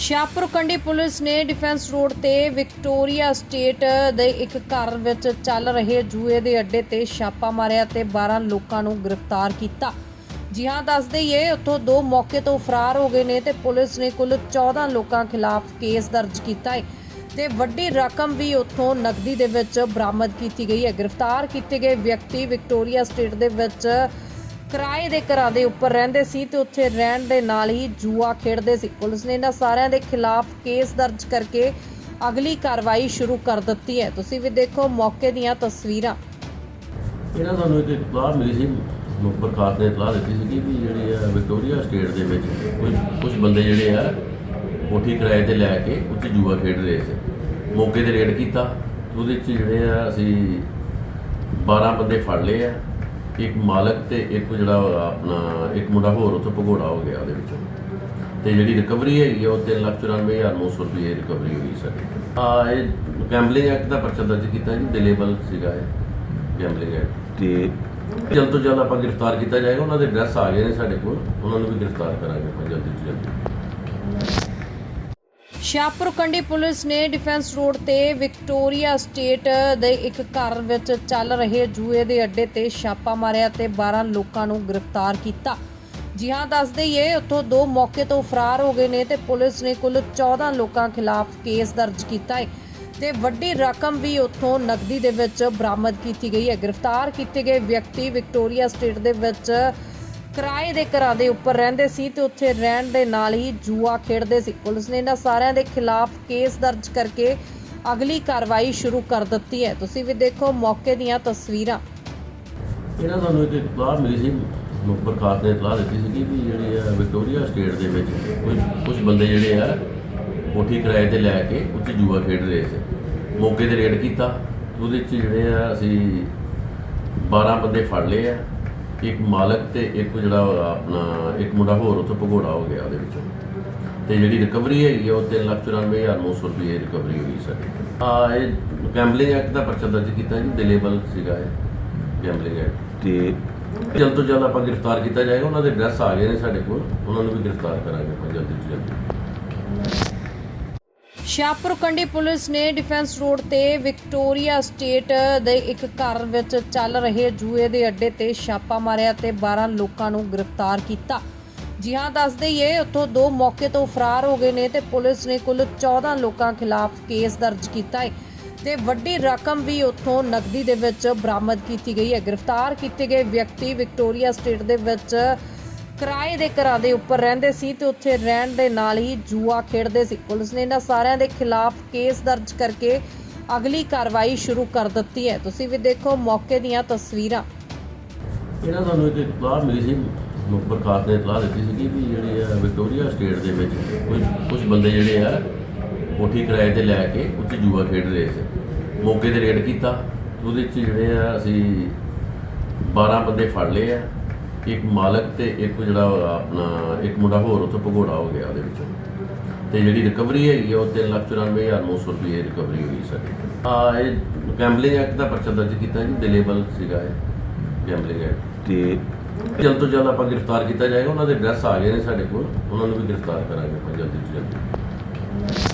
Shahpur Kandi police ਨੇ defence road ਤੇ Victoria state ਦੇ ਇੱਕ ਘਰ ਵਿੱਚ ਚੱਲ ਰਹੇ ਜੂਏ ਦੇ ਅੱਡੇ ਤੇ ਛਾਪਾ ਮਾਰਿਆ ਤੇ 12 ਲੋਕਾਂ ਨੂੰ ਗ੍ਰਿਫਤਾਰ ਕੀਤਾ। ਜੀ ਹਾਂ, ਦੱਸ ਹੀ ਉੱਥੋਂ ਦੋ ਮੌਕੇ ਤੋਂ ਫਰਾਰ ਹੋ ਗਏ ਨੇ ਤੇ ਪੁਲਿਸ ਨੇ ਕੁੱਲ 14 ਲੋਕਾਂ ਖਿਲਾਫ ਕੇਸ ਦਰਜ ਕੀਤਾ ਹੈ ਤੇ ਵੱਡੀ ਰਕਮ ਵੀ ਉੱਥੋਂ ਨਕਦੀ ਦੇ ਵਿੱਚ ਬਰਾਮਦ ਕੀਤੀ ਗਈ ਹੈ। ਗ੍ਰਿਫਤਾਰ ਕੀਤੇ ਗਏ ਵਿਅਕਤੀ ਵਿਕਟੋਰੀਆ ਸਟੇਟ ਦੇ ਵਿੱਚ ਕਿਰਾਏ ਦੇ ਘਰਾਂ ਦੇ ਉੱਪਰ ਰਹਿੰਦੇ ਸੀ ਤੇ ਉੱਥੇ ਰਹਿਣ ਦੇ ਨਾਲ ਹੀ ਜੂਆ ਖੇਡਦੇ ਸੀ। ਪੁਲਿਸ ਨੇ ਇਹਨਾਂ ਸਾਰਿਆਂ ਦੇ ਖਿਲਾਫ ਕੇਸ ਦਰਜ ਕਰਕੇ ਅਗਲੀ ਕਾਰਵਾਈ ਸ਼ੁਰੂ ਕਰ ਦਿੱਤੀ ਹੈ। ਤੁਸੀਂ ਵੀ ਦੇਖੋ ਮੌਕੇ ਦੀਆਂ ਤਸਵੀਰਾਂ। ਇਹਨਾਂ ਸਾਨੂੰ ਇੱਕ ਇਤਲਾਹ ਮਿਲੀ ਸੀ ਮੁਖਬਰ ਨੇ ਇਤਲਾਹ ਦਿੱਤੀ ਸੀ ਕਿ ਜਿਹੜੇ ਆ ਵਿਕਟੋਰੀਆ ਸਟੇਟ ਦੇ ਵਿੱਚ ਕੁਝ ਕੁਝ ਬੰਦੇ ਜਿਹੜੇ ਆ, ਕੋਠੀ ਕਿਰਾਏ ਤੇ ਲੈ ਕੇ ਉੱਥੇ ਜੂਆ ਖੇਡ ਰਹੇ ਸੀ। ਮੌਕੇ ਤੇ ਰੇਡ ਕੀਤਾ। ਉਹਦੇ ਵਿੱਚ ਜਿਹੜੇ ਆ ਅਸੀਂ 12 ਬੰਦੇ ਫੜ ਲਏ ਆ। ਇੱਕ ਮਾਲਕ ਤੇ ਇੱਕ ਜਿਹੜਾ ਆਪਣਾ ਇੱਕ ਮੁੰਡਾ ਹੋਰ ਉੱਥੇ ਭਗੌੜਾ ਹੋ ਗਿਆ ਉਹਦੇ ਵਿੱਚੋਂ। ਤੇ ਜਿਹੜੀ ਰਿਕਵਰੀ ਹੈਗੀ ਆ ਉਹ 394900 ਰੁਪਏ ਰਿਕਵਰੀ ਹੋਈ ਸਾਡੀ ਆ ਇਹ ਗੈਂਬਲਿੰਗ ਐਕਟ ਦਾ ਪਰਚਾ ਦਰਜ ਕੀਤਾ ਜੀ ਡਿਲੇਬਲ ਸੀਗਾ ਇਹ ਗੈਂਬਲਿੰਗ ਐਕਟ ਤੇ ਜਲਦ ਤੋਂ ਜਲਦ ਆਪਾਂ ਗ੍ਰਿਫਤਾਰ ਕੀਤਾ ਜਾਏਗਾ ਉਹਨਾਂ ਦੇ ਐਡਰੈਸ ਆ ਗਏ ਨੇ ਸਾਡੇ ਕੋਲ ਉਹਨਾਂ ਨੂੰ ਵੀ ਗ੍ਰਿਫਤਾਰ ਕਰਾਂਗੇ ਆਪਾਂ ਜਲਦੀ ਤੋਂ ਜਲਦੀ। ਸ਼ਾਹਪੁਰ ਕੰਡੀ ਪੁਲਿਸ ਨੇ ਡਿਫੈਂਸ ਰੋਡ ਤੇ ਵਿਕਟੋਰੀਆ ਸਟੇਟ ਦੇ ਇੱਕ ਘਰ ਵਿੱਚ ਚੱਲ ਰਹੇ ਜੂਏ ਦੇ ਅੱਡੇ ਤੇ ਛਾਪਾ ਮਾਰਿਆ ਤੇ 12 ਲੋਕਾਂ ਨੂੰ ਗ੍ਰਿਫਤਾਰ ਕੀਤਾ। ਜੀ ਹਾਂ, ਦੱਸ ਹੀ ਉੱਥੋਂ ਦੋ ਮੌਕੇ ਤੋਂ ਫਰਾਰ ਹੋ ਗਏ ਨੇ ਤੇ ਪੁਲਿਸ ਨੇ ਕੁੱਲ 14 ਲੋਕਾਂ ਖਿਲਾਫ ਕੇਸ ਦਰਜ ਕੀਤਾ ਹੈ ਤੇ ਵੱਡੀ ਰਕਮ ਵੀ ਉੱਥੋਂ ਨਕਦੀ ਦੇ ਵਿੱਚ ਬਰਾਮਦ ਕੀਤੀ ਗਈ ਹੈ। ਗ੍ਰਿਫਤਾਰ ਕੀਤੇ ਗਏ ਵਿਅਕਤੀ ਵਿਕਟੋਰੀਆ ਸਟੇਟ ਦੇ ਵਿੱਚ ਕਿਰਾਏ ਦੇ ਘਰਾਂ ਦੇ ਉੱਪਰ ਰਹਿੰਦੇ ਸੀ ਤੇ ਉੱਥੇ ਰਹਿਣ ਦੇ ਨਾਲ ਹੀ ਜੂਆ ਖੇਡਦੇ ਸੀ। ਪੁਲਿਸ ਨੇ ਇਹਨਾਂ ਸਾਰਿਆਂ ਦੇ ਖਿਲਾਫ ਕੇਸ ਦਰਜ ਕਰਕੇ ਅਗਲੀ ਕਾਰਵਾਈ ਸ਼ੁਰੂ ਕਰ ਦਿੱਤੀ ਹੈ। ਤੁਸੀਂ ਵੀ ਦੇਖੋ ਮੌਕੇ ਦੀਆਂ ਤਸਵੀਰਾਂ। ਇਹਨਾਂ ਸਾਨੂੰ ਇੱਕ ਇਤਲਾਹ ਮਿਲੀ ਸੀ ਮੁਖਬਰ ਨੇ ਇਤਲਾਹ ਦਿੱਤੀ ਸੀ ਕਿ ਜਿਹੜੇ ਆ ਵਿਕਟੋਰੀਆ ਸਟੇਟ ਦੇ ਵਿੱਚ ਕੁਝ ਕੁਝ ਬੰਦੇ ਜਿਹੜੇ ਆ ਕੋਠੀ ਕਿਰਾਏ ਤੇ ਲੈ ਕੇ ਉੱਥੇ ਜੂਆ ਖੇਡ ਰਹੇ ਸੀ। ਮੌਕੇ ਤੇ ਰੇਡ ਕੀਤਾ। ਉਹਦੇ ਵਿੱਚ ਜਿਹੜੇ ਆ ਅਸੀਂ 12 ਬੰਦੇ ਫੜ ਲਏ ਆ। ਇੱਕ ਮਾਲਕ ਤੇ ਇੱਕ ਜਿਹੜਾ ਆਪਣਾ ਇੱਕ ਮੁੰਡਾ ਹੋਰ ਉੱਥੇ ਭਗੌੜਾ ਹੋ ਗਿਆ ਉਹਦੇ ਵਿੱਚੋਂ। ਤੇ ਜਿਹੜੀ ਰਿਕਵਰੀ ਹੈਗੀ ਉਹ 394900 ਰੁਪਏ ਰਿਕਵਰੀ ਹੋਈ ਸਾਡੀ ਆ ਇਹ ਗੈਂਬਲਿੰਗ ਐਕਟ ਦਾ ਪਰਚਾ ਦਰਜ ਕੀਤਾ ਜੀ ਡਿਲੇਬਲ ਸੀਗਾ ਇਹ ਗੈਂਬਲਿੰਗ ਐਕਟ ਤੇ ਜਲਦ ਤੋਂ ਜਲਦ ਆਪਾਂ ਗ੍ਰਿਫਤਾਰ ਕੀਤਾ ਜਾਏਗਾ ਉਹਨਾਂ ਦੇ ਐਡਰੈਸ ਆ ਗਏ ਨੇ ਸਾਡੇ ਕੋਲ ਉਹਨਾਂ ਨੂੰ ਵੀ ਗ੍ਰਿਫਤਾਰ ਕਰਾਂਗੇ ਆਪਾਂ ਜਲਦੀ ਤੋਂ ਜਲਦੀ। ਸ਼ਾਹਪੁਰ ਕੰਡੀ ਪੁਲਿਸ ਨੇ ਡਿਫੈਂਸ ਰੋਡ ਤੇ ਵਿਕਟੋਰੀਆ ਸਟੇਟ ਦੇ ਇੱਕ ਘਰ ਵਿੱਚ ਚੱਲ ਰਹੇ ਜੂਏ ਦੇ ਅੱਡੇ ਤੇ ਛਾਪਾ ਮਾਰਿਆ ਤੇ 12 ਲੋਕਾਂ ਨੂੰ ਗ੍ਰਿਫਤਾਰ ਕੀਤਾ। ਜੀ ਹਾਂ, ਦੱਸ ਹੀ ਉੱਥੋਂ ਦੋ ਮੌਕੇ ਤੋਂ ਫਰਾਰ ਹੋ ਗਏ ਨੇ ਤੇ ਪੁਲਿਸ ਨੇ ਕੁੱਲ 14 ਲੋਕਾਂ ਖਿਲਾਫ ਕੇਸ ਦਰਜ ਕੀਤਾ ਹੈ ਤੇ ਵੱਡੀ ਰਕਮ ਵੀ ਉੱਥੋਂ ਨਕਦੀ ਦੇ ਵਿੱਚ ਬਰਾਮਦ ਕੀਤੀ ਗਈ ਹੈ। ਗ੍ਰਿਫਤਾਰ ਕੀਤੇ ਗਏ ਵਿਅਕਤੀ ਵਿਕਟੋਰੀਆ ਸਟੇਟ ਦੇ ਵਿੱਚ ਕਿਰਾਏ ਦੇ ਘਰਾਂ ਦੇ ਉੱਪਰ ਰਹਿੰਦੇ ਸੀ ਤੇ ਉੱਥੇ ਰਹਿਣ ਦੇ ਨਾਲ ਹੀ ਜੂਆ ਖੇਡਦੇ ਸੀ। ਪੁਲਿਸ ਨੇ ਇਹਨਾਂ ਸਾਰਿਆਂ ਦੇ ਖਿਲਾਫ ਕੇਸ ਦਰਜ ਕਰਕੇ ਅਗਲੀ ਕਾਰਵਾਈ ਸ਼ੁਰੂ ਕਰ ਦਿੱਤੀ ਹੈ। ਤੁਸੀਂ ਵੀ ਦੇਖੋ ਮੌਕੇ ਦੀਆਂ ਤਸਵੀਰਾਂ। ਇਹਨਾਂ ਸਾਨੂੰ ਇੱਕ ਇਤਲਾਹ ਮਿਲੀ ਸੀ ਮੁਖਬਰ ਨੇ ਇਤਲਾਹ ਦਿੱਤੀ ਸੀ ਵੀ ਜਿਹੜੇ ਆ ਵਿਕਟੋਰੀਆ ਸਟੇਟ ਦੇ ਵਿੱਚ ਕੁਝ ਕੁਝ ਬੰਦੇ ਜਿਹੜੇ ਆ, ਕੋਠੀ ਕਿਰਾਏ ਤੇ ਲੈ ਕੇ ਉੱਥੇ ਜੂਆ ਖੇਡ ਰਹੇ ਸੀ। ਮੌਕੇ ਤੇ ਰੇਡ ਕੀਤਾ। ਉਹਦੇ ਵਿੱਚ ਜਿਹੜੇ ਆ ਅਸੀਂ 12 ਬੰਦੇ ਫੜ ਲਏ ਆ। ਇੱਕ ਮਾਲਕ ਤੇ ਇੱਕ ਜਿਹੜਾ ਆਪਣਾ ਇੱਕ ਮੁੰਡਾ ਹੋਰ ਉੱਥੇ ਭਗੌੜਾ ਹੋ ਗਿਆ ਉਹਦੇ ਵਿੱਚੋਂ। ਤੇ ਜਿਹੜੀ ਰਿਕਵਰੀ ਹੈਗੀ ਉਹ 394900 ਰੁਪਏ ਰਿਕਵਰੀ ਹੋਈ ਸਾਡੀ। ਆ ਇਹ ਗੈਂਬਲਿੰਗ ਐਕਟ ਦਾ ਪਰਚਾ ਦਰਜ ਕੀਤਾ ਜੀ ਡਿਲੇਬਲ ਸੀਗਾ ਇਹ ਗੈਂਬਲਿੰਗ ਐਕਟ ਤੇ ਜਲਦ ਤੋਂ ਜਲਦ ਆਪਾਂ ਗ੍ਰਿਫਤਾਰ ਕੀਤਾ ਜਾਏਗਾ ਉਹਨਾਂ ਦੇ ਐਡਰੈਸ ਆ ਗਏ ਨੇ ਸਾਡੇ ਕੋਲ ਉਹਨਾਂ ਨੂੰ ਵੀ ਗ੍ਰਿਫਤਾਰ ਕਰਾਂਗੇ ਆਪਾਂ ਜਲਦੀ ਤੋਂ ਜਲਦੀ।